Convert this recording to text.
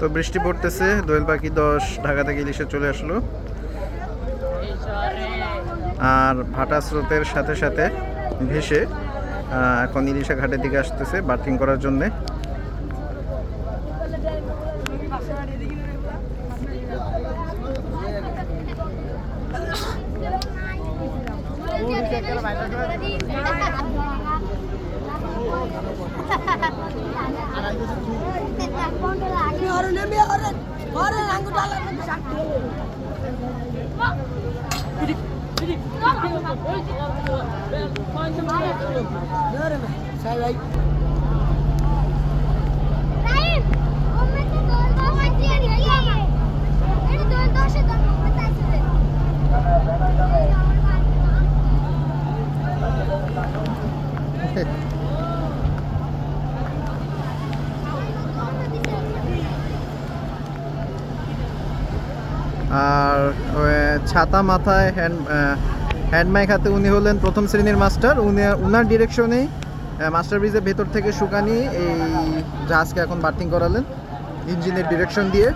তো বৃষ্টি পড়তেছে দোয়েল পাখি দশ ঢাকা থেকে ইলিশে চলে আসলো। আর ভাটা স্রোতের সাথে সাথে ভেসে এখন ইলিশা ঘাটের দিকে আসতেছে বার্কিং করার জন্যে। Hey. আর ছাতা মাথায় হ্যান্ড হ্যান্ড মাইক হাতে উনি হলেন প্রথম শ্রেণির মাস্টার। উনি, উনার ডিরেকশনেই মাস্টার ব্রিজের ভেতর থেকে শুকানি এই জাহাজকে এখন বার্থিং করালেন ইঞ্জিনের ডিরেকশন দিয়ে।